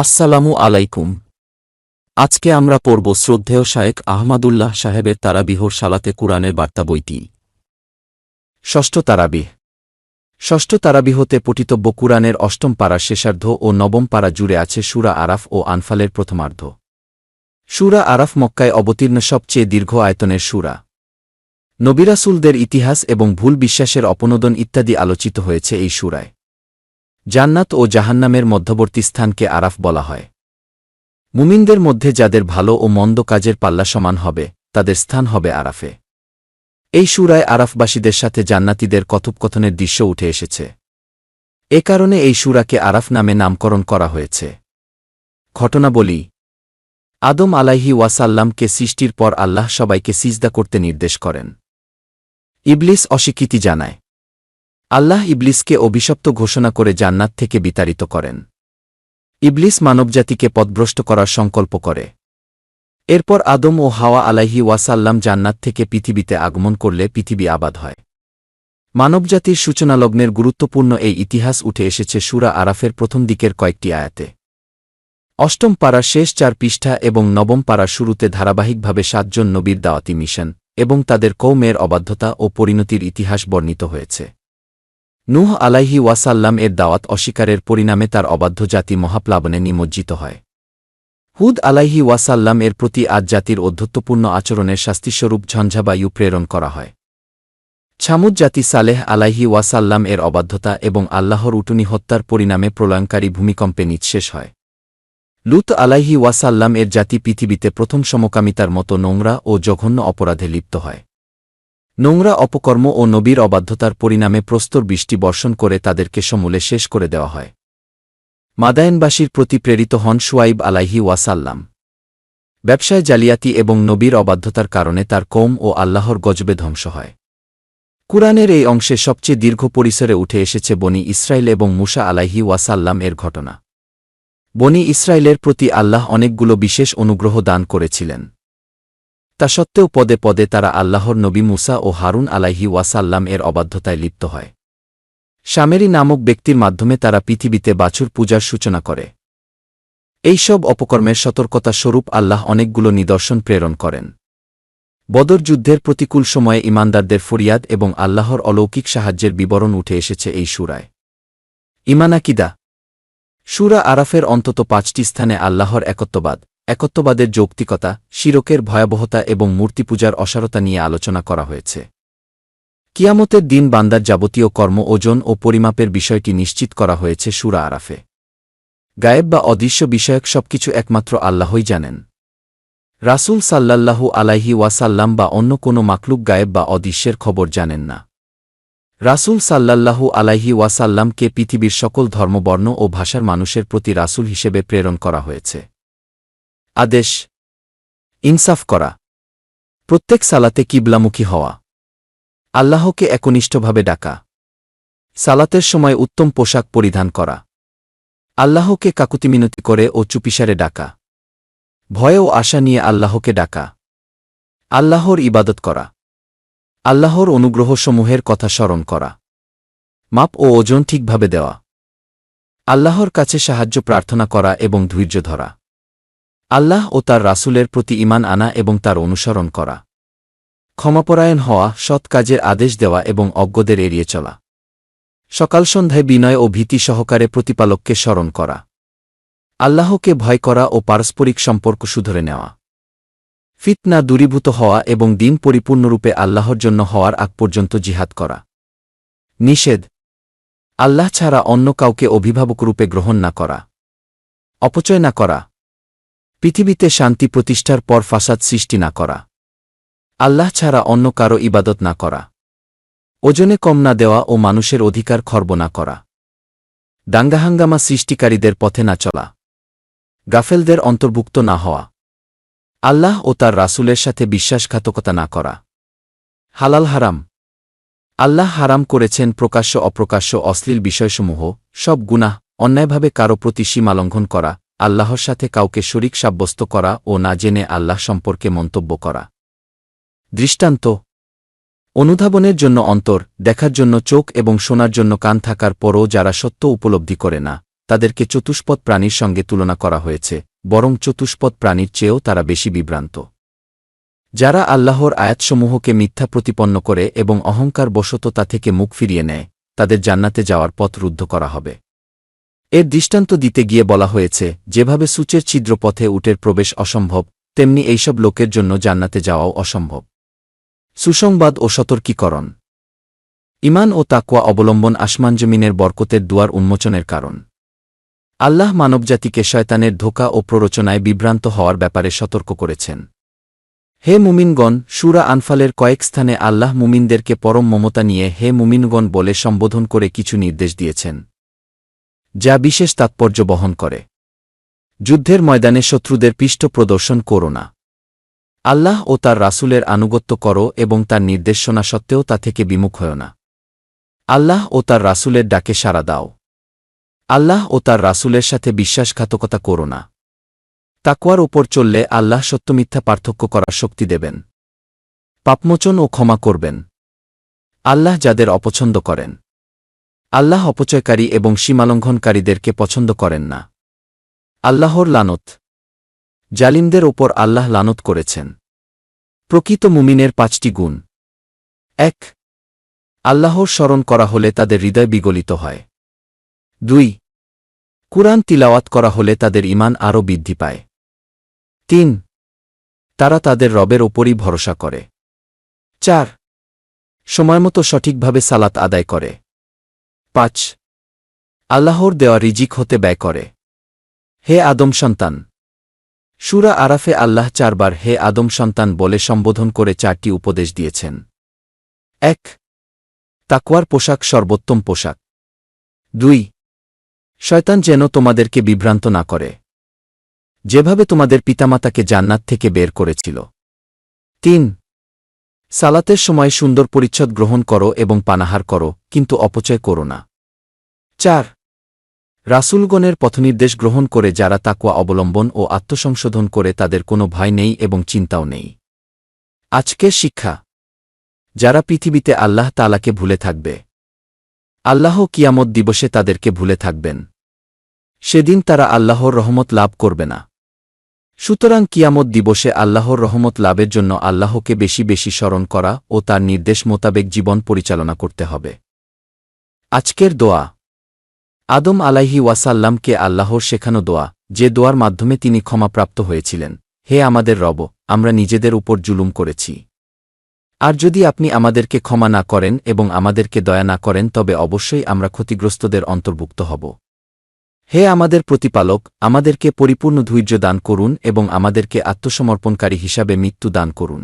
আসসালামু আলাইকুম। আজকে আমরা পড়ব শ্রদ্ধেয় শায়েক আহমাদুল্লাহ সাহেবের তারাবিহর সালাতে কুরআনের বার্তা বইটি। ষষ্ঠ তারাবিহ। ষষ্ঠ তারাবিহতে পঠিতব্য কুরআনের অষ্টম পাড়ার শেষার্ধ ও নবম পাড়া জুড়ে আছে সুরা আরাফ ও আনফালের প্রথমার্ধ। সুরা আরাফ মক্কায় অবতীর্ণ সবচেয়ে দীর্ঘ আয়তনের সুরা। নবিরাসুলদের ইতিহাস এবং ভুল বিশ্বাসের অপনোদন ইত্যাদি আলোচিত হয়েছে এই সুরায়। জান্নাত ও জাহান্নামের মধ্যবর্তী স্থানকে আরাফ বলা হয়। মুমিনদের মধ্যে যাদের ভালো ও মন্দ কাজের পাল্লা সমান হবে, তাদের স্থান হবে আরাফে। এই সুরায় আরাফবাসীদের সাথে জান্নাতিদের কথোপকথনের দৃশ্য উঠে এসেছে। এ কারণে এই সুরাকে আরাফ নামে নামকরণ করা হয়েছে। ঘটনা বলি, আদম আলাইহি ওয়াসাল্লামকে সৃষ্টির পর আল্লাহ সবাইকে সিজদা করতে নির্দেশ করেন। ইবলিস অস্বীকৃতি জানায় আল্লাহ ইবলিসকে অভিশপ্ত ঘোষণা করে জান্নাত থেকে বিতাড়িত করেন। ইবলিস মানবজাতিকে পদভ্রষ্ট করার সংকল্প করে। এরপর আদম ও হাওয়া আলাইহি ওয়াসাল্লাম জান্নাত থেকে পৃথিবীতে আগমন করলে পৃথিবী আবাদ হয়। মানবজাতির সূচনালগ্নের গুরুত্বপূর্ণ এই ইতিহাস উঠে এসেছে সুরা আরাফের প্রথম দিকের কয়েকটি আয়াতে। অষ্টম পাড়া শেষ চার পৃষ্ঠা এবং নবম পাড়া শুরুতে ধারাবাহিকভাবে সাতজন নবীর দাওয়াতি মিশন এবং তাদের কৌমের অবাধ্যতা ও পরিণতির ইতিহাস বর্ণিত হয়েছে। নূহ আলাইহি ওয়াসাল্লাম এর দাওয়াত অস্বীকারের পরিণামে তার অবাধ্য জাতি মহাপ্লাবনে নিমজ্জিত হয়। হুদ আলাইহি ওয়াসাল্লাম এর প্রতি আজ জাতির অধ্যত্বপূর্ণ আচরণের শাস্তিস্বরূপ ঝঞ্ঝাবায়ু প্রেরণ করা হয়। ছামুদ জাতি সালেহ আলাইহি ওয়াসাল্লাম এর অবাধ্যতা এবং আল্লাহর উটুনি হত্যার পরিণামে প্রলয়ঙ্কারী ভূমিকম্পে নিঃশেষ হয়। লুত আলাইহি ওয়াসাল্লাম এর জাতি পৃথিবীতে প্রথম সমকামিতার মতো নোংরা ও জঘন্য অপরাধে লিপ্ত হয়। নোংরা অপকর্ম ও নবীর অবাধ্যতার পরিণামে প্রস্তর বৃষ্টি বর্ষণ করে তাদেরকে সমূলে শেষ করে দেওয়া হয়। মাদায়নবাসীর প্রতি প্রেরিত হন সুয়াইব আলাইহি ওয়াসাল্লাম। ব্যবসায় জালিয়াতি এবং নবীর অবাধ্যতার কারণে তার কোম ও আল্লাহর গজবে ধ্বংস হয়। কুরআনের এই অংশে সবচেয়ে দীর্ঘ পরিসরে উঠে এসেছে বনি ইসরায়েল এবং মুসা আলাইহি ওয়াসাল্লাম এর ঘটনা। বনি ইসরায়েলের প্রতি আল্লাহ অনেকগুলো বিশেষ অনুগ্রহ দান করেছিলেন। তা সত্ত্বেও পদে পদে তারা আল্লাহর নবী মুসা ও হারুন আলাইহি ওয়াসাল্লাম এর অবাধ্যতায় লিপ্ত হয়। শামেরি নামক ব্যক্তির মাধ্যমে তারা পৃথিবীতে বাছুর পূজার সূচনা করে। এই সব অপকর্মের সতর্কতা স্বরূপ আল্লাহ অনেকগুলো নিদর্শন প্রেরণ করেন। বদর যুদ্ধের প্রতিকূল সময়ে ইমানদারদের ফরিয়াদ এবং আল্লাহর অলৌকিক সাহায্যের বিবরণ উঠে এসেছে এই সুরায়। ইমানাকিদা। সুরা আরাফের অন্তত পাঁচটি স্থানে আল্লাহর একত্ববাদ। একত্ববাদের যৌক্তিকতা, শিরকের ভয়াবহতা এবং মূর্তিপূজার অসারতা নিয়ে আলোচনা করা হয়েছে। কিয়ামতের দিন বান্দার যাবতীয় কর্ম, ওজন ও পরিমাপের বিষয়টি নিশ্চিত করা হয়েছে সুরা আরাফে। গায়েব বা অদৃশ্য বিষয়ক সবকিছু একমাত্র আল্লাহই জানেন। রাসূল সাল্লাল্লাহু আলাইহি ওয়াসাল্লাম বা অন্য কোনো মাকলুক গায়েব বা অদৃশ্যের খবর জানেন না। রাসূল সাল্লাল্লাহু আলাইহি ওয়াসাল্লামকে পৃথিবীর সকল ধর্মবর্ণ ও ভাষার মানুষের প্রতি রাসূল হিসেবে প্রেরণ করা হয়েছে। আদেশ। ইনসাফ করা। প্রত্যেক সালাতে কিবলামুখী হওয়া। আল্লাহকে একনিষ্ঠভাবে ডাকা। সালাতের সময় উত্তম পোশাক পরিধান করা। আল্লাহকে কাকুতিমিনতি করে ও চুপিসারে ডাকা। ভয় ও আশা নিয়ে আল্লাহকে ডাকা। আল্লাহর ইবাদত করা। আল্লাহর অনুগ্রহসমূহের কথা স্মরণ করা। মাপ ও ওজন ঠিকভাবে দেওয়া। আল্লাহর কাছে সাহায্য প্রার্থনা করা এবং ধৈর্য ধরা। আল্লাহ ও তার রাসূলের প্রতি ইমান আনা এবং তার অনুসরণ করা। ক্ষমাপরায়ণ হওয়া সৎ কাজের আদেশ দেওয়া এবং অজ্ঞদের এড়িয়ে চলা। সকাল সন্ধ্যায় বিনয় ও ভীতি সহকারে প্রতিপালককে স্মরণ করা। আল্লাহকে ভয় করা ও পারস্পরিক সম্পর্ক সুধরে নেওয়া। ফিতনা দূরীভূত হওয়া এবং দিন পরিপূর্ণরূপে আল্লাহর জন্য হওয়ার আগ পর্যন্ত জিহাদ করা। নিষেধ। আল্লাহ ছাড়া অন্য কাউকে অভিভাবকরূপে গ্রহণ না করা। অপচয় না করা। পৃথিবীতে শান্তি প্রতিষ্ঠার পর ফাসাদ সৃষ্টি না করা। আল্লাহ ছাড়া অন্য কারও ইবাদত না করা। ওজনে কম না দেওয়া ও মানুষের অধিকার খর্ব না করা। দাঙ্গাহাঙ্গামা সৃষ্টিকারীদের পথে না চলা। গাফেলদের অন্তর্ভুক্ত না হওয়া। আল্লাহ ও তার রাসুলের সাথে বিশ্বাসঘাতকতা না করা। হালাল হারাম। আল্লাহ হারাম করেছেন প্রকাশ্য অপ্রকাশ্য অশ্লীল বিষয়সমূহ, সব গুনাহ, অন্যায়ভাবে কারও প্রতি সীমালঙ্ঘন করা আল্লাহর সাথে কাউকে শরিক সাব্যস্ত করা ও না জেনে আল্লাহ সম্পর্কে মন্তব্য করা। দৃষ্টান্ত, অনুধাবনের জন্য অন্তর, দেখার জন্য চোখ এবং শোনার জন্য কান থাকার পরও যারা সত্য উপলব্ধি করে না, তাদেরকে চতুষ্পদ প্রাণীর সঙ্গে তুলনা করা হয়েছে, বরং চতুষ্পদ প্রাণীর চেয়েও তারা বেশি বিভ্রান্ত। যারা আল্লাহর আয়াতসমূহকে মিথ্যা প্রতিপন্ন করে এবং অহংকার বশত তা থেকে মুখ ফিরিয়ে নেয়, তাদের জান্নাতে যাওয়ার পথ রুদ্ধ করা হবে। এর দৃষ্টান্ত দিতে গিয়ে বলা হয়েছে, যেভাবে সূচের ছিদ্রপথে উটের প্রবেশ অসম্ভব, তেমনি এইসব লোকের জন্য জান্নাতে যাওয়াও অসম্ভব। সুসংবাদ ও সতর্কীকরণ। ইমান ও তাকুয়া অবলম্বন আসমানজমিনের বরকতের দুয়ার উন্মোচনের কারণ। আল্লাহ মানবজাতিকে শয়তানের ধোকা ও প্ররোচনায় বিভ্রান্ত হওয়ার ব্যাপারে সতর্ক করেছেন। হে মুমিনগণ, সুরা আনফালের কয়েক স্থানে আল্লাহ মুমিনদেরকে পরম মমতা নিয়ে হে মুমিনগণ বলে সম্বোধন করে কিছু নির্দেশ দিয়েছেন। যা বিশেষ তাৎপর্য বহন করে। যুদ্ধের ময়দানে শত্রুদের পৃষ্ঠ প্রদর্শন করো না। আল্লাহ ও তার রাসূলের আনুগত্য করো এবং তার নির্দেশনা সত্ত্বেও তা থেকে বিমুখ হয় না। আল্লাহ ও তার রাসূলের ডাকে সাড়া দাও। আল্লাহ ও তার রাসূলের সাথে বিশ্বাসঘাতকতা করো না। তাকুয়ার ওপর চললে আল্লাহ সত্যমিথ্যা পার্থক্য করার শক্তি দেবেন। পাপমোচন ও ক্ষমা করবেন। আল্লাহ যাদের অপছন্দ করেন। আল্লাহ অপচয়কারী এবং সীমালঙ্ঘনকারীদেরকে পছন্দ করেন না। আল্লাহর লানত। জালিমদের ওপর আল্লাহ লানত করেছেন। প্রকৃত মুমিনের পাঁচটি গুণ। এক, আল্লাহর স্মরণ করা হলে তাদের হৃদয় বিগলিত হয়। দুই, কুরআন তিলাওয়াত করা হলে তাদের ইমান আরও বৃদ্ধি পায়। তিন, তারা তাদের রবের ওপরই ভরসা করে। চার, সময়মতো সঠিকভাবে সালাত আদায় করে। পাঁচ। আল্লাহর দেওয়া রিজিক হতে ব্যয় করে। হে আদম সন্তান। সুরা আরাফে আল্লাহ চারবার হে আদম সন্তান বলে সম্বোধন করে চারটি উপদেশ দিয়েছেন। এক তাকুয়ার পোশাক সর্বোত্তম পোশাক। দুই, শয়তান যেন তোমাদেরকে বিভ্রান্ত না করে। যেভাবে তোমাদের পিতামাতাকে জান্নাত থেকে বের করেছিল। তিন সালাতের সময় সুন্দর পরিচ্ছদ গ্রহণ করো এবং পানাহার করো, কিন্তু অপচয় করো না। চার, রাসুলগণের পথনির্দেশ গ্রহণ করে যারা তাকুয়া অবলম্বন ও আত্মসংশোধন করে তাদের কোনো ভয় নেই এবং চিন্তাও নেই। আজকের শিক্ষা, যারা পৃথিবীতে আল্লাহ তালাকে ভুলে থাকবে, আল্লাহ কিয়ামত দিবসে তাদেরকে ভুলে থাকবেন। সেদিন তারা আল্লাহর রহমত লাভ করবে না। সুতরাং কিয়ামত দিবসে আল্লাহর রহমত লাভের জন্য আল্লাহকে বেশি বেশি স্মরণ করা ও তার নির্দেশ মোতাবেক জীবন পরিচালনা করতে হবে। আজকের দোয়া। আদম আলাইহি ওয়াসাল্লামকে আল্লাহর শেখানো দোয়া, যে দোয়ার মাধ্যমে তিনি ক্ষমাপ্রাপ্ত হয়েছিলেন। হে আমাদের রব, আমরা নিজেদের উপর জুলুম করেছি। আর যদি আপনি আমাদেরকে ক্ষমা না করেন এবং আমাদেরকে দয়া না করেন, তবে অবশ্যই আমরা ক্ষতিগ্রস্তদের অন্তর্ভুক্ত হব। হে আমাদের প্রতিপালক, আমাদেরকে পরিপূর্ণ ধৈর্য দান করুন এবং আমাদেরকে আত্মসমর্পণকারী হিসাবে মৃত্যু দান করুন।